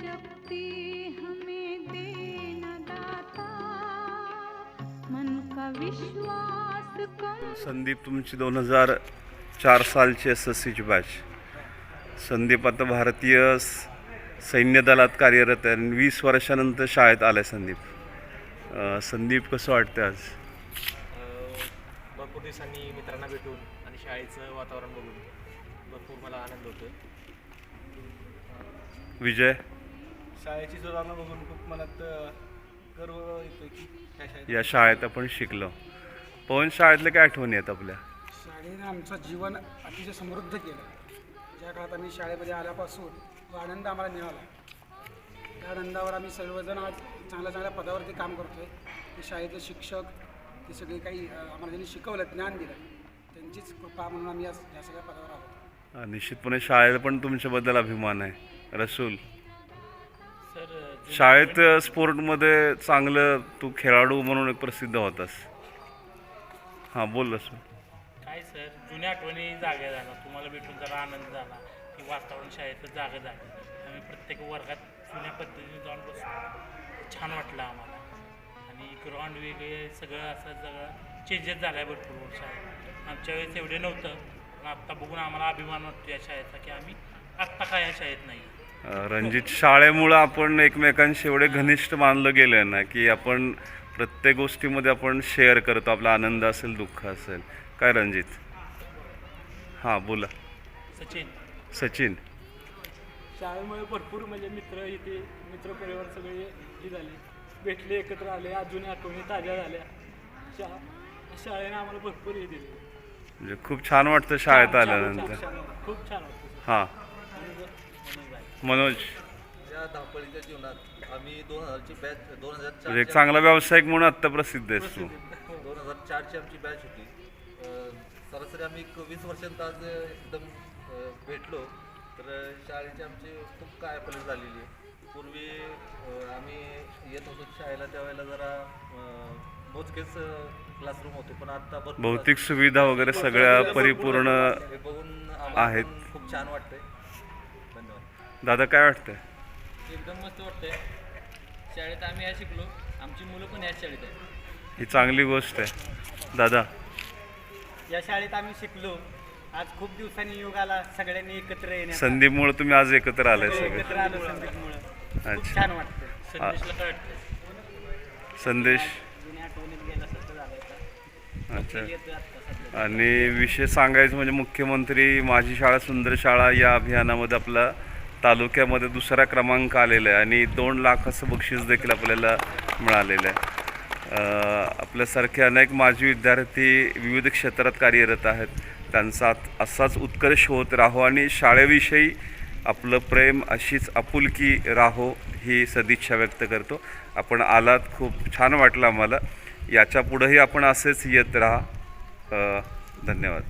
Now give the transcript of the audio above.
शक्ति हमें देना दाता। मन का विश्वास कम। संदीप तुमची दोन हजार चार सालची एस एस सीची बॅच संदीप आता भारतीय स- सैन्य दलात कार्यरत आहे आणि वीस वर्षानंतर शाळेत आलाय संदीप. अं, संदीप कसं वाटतं आज? भरपूर दिवसांनी मित्रांना भेटून आणि शाळेचं वातावरण बघून भरपूर मला आनंद होतो विजय? शाळेची सुधारणा बघून खूप मनात गर्व येतो की ह्या शाळेत या शाळेत आपण शिकलो. पवन शाळेतल्या काय आठवणी आहेत आपल्या? शाळेने आमचं जीवन अतिशय समृद्ध केलं. ज्या काळात आम्ही शाळेमध्ये आल्यापासून जो आनंद आम्हाला मिळाला. त्या आनंदावर आम्ही सर्वजण आज चांगल्या चांगल्या पदावरती काम करतो आहे ते शाळेचे शिक्षक ते सगळे काही अ, आम्हाला ज्यांनी शिकवलं ज्ञान दिलं त्यांचीच कृपा म्हणून आम्ही आज या सगळ्या पदावर आहोत. निश्चितपणे शाळेला पण तुमच्याबद्दल अभिमान आहे. रसूल शाळेत स्पोर्टमध्ये चांगलं तू खेळाडू म्हणून एक प्रसिद्ध होतास. हां बोल रसूल काय सर जुन्या आठवणी जाग्या झाला तुम्हाला भेटून जरा आनंद झाला की वातावरण शाळेचं जागं झालं. आम्ही प्रत्येक वर्गात जुन्या पद्धतीने जाऊन बसलो. छान वाटलं आम्हाला. आणि ग्राउंड वेगळे सगळं असं सगळं चेंजेस झाला आहे भरपूर शाळेत आमच्या वेळेस एवढे नव्हतं. पण आत्ता बघून आम्हाला अभिमान वाटतो या शाळेचा की आम्ही आत्ता काय या शाळेत नाही अ, रणजित शाळेमुळं आपण एकमेकांशी एवढे घनिष्ठ मानलं गेलं ना की आपण प्रत्येक गोष्टीमध्ये आपण शेअर करतो आपला आनंद असेल दुःख असेल. काय रणजित? हां बोला. सचिन. सचिन. शाळेमुळे भरपूर म्हणजे मित्र इथे मित्रपरिवार सगळे हे झाले. भेटले एकत्र आले अजून आठवणी ताज्या झाल्या. शा शाळेने आम्हाला भरपूर हे दिले. म्हणजे खूप छान वाटतं शाळेत आल्यानंतर. खूप छान वाटतं. हां. मनोज. या धावपळीच्या जीवनात आम्ही दोन हजारची बॅच दोन हजार म्हणजे एक चांगला व्यावसायिक म्हणून आत्ता प्रसिद्ध आहेस तू. दोन हजार चारची आमची बॅच होती. अं, सरासरी आम्ही एक वीस वर्षांत आज एकदम अं, भेटलो. तर शाळेची आमची खूप काय फलक झालेली आहे. पूर्वी अं, आम्ही येत होतो शाळेला त्यावेळेला जरा अं, मोजकेच क्लासरूम होते. पण आता भरपूर भौतिक सुविधा वगैरे सगळ्या परिपूर्ण हे बघून आम्हाला आहेत. पण खूप छान वाटतंय. दादा काय वाटतंय? एकदम मस्त वाटतंय. शाळेत आम्ही या शिकलो. आमची मुलं पण याच शाळेत आहेत. ही चांगली गोष्ट आहे. दादा? या शाळेत आम्ही शिकलो. आज खूप दिवसांनी योग आला. सगळ्यांनी एकत्र येण्याचा. संदीपमुळे तुम्ही आज एकत्र आलाय सगळे एकत्र आलो संदीपमुळं. खूप अच्छा. छान वाटतं संदेशला काय वाटतं संदेश. जुन्या आठवणीत गेल्यासारखं झालं अच्छा. येतं आता सध्या. आणि विषय सांगायचं म्हणजे मुख्यमंत्री माझी शाळा सुंदर शाळा या अभियानामध्ये आपला तालुक्यामध्ये दुसरा क्रमांक आलेला आहे आणि दोन लाखाचं बक्षीस देखील आपल्याला मिळालेलं आहे. आपल्यासारखे अनेक माजी विद्यार्थी विविध क्षेत्रात कार्यरत आहेत. त्यांचा असाच उत्कर्ष होत राहो आणि शाळेविषयी आपलं प्रेम अशीच आपुलकी राहो ही सदिच्छा व्यक्त करतो. आपण आलात खूप छान वाटलं आम्हाला. याच्या पुढंही आपण असेच येत राहा. धन्यवाद.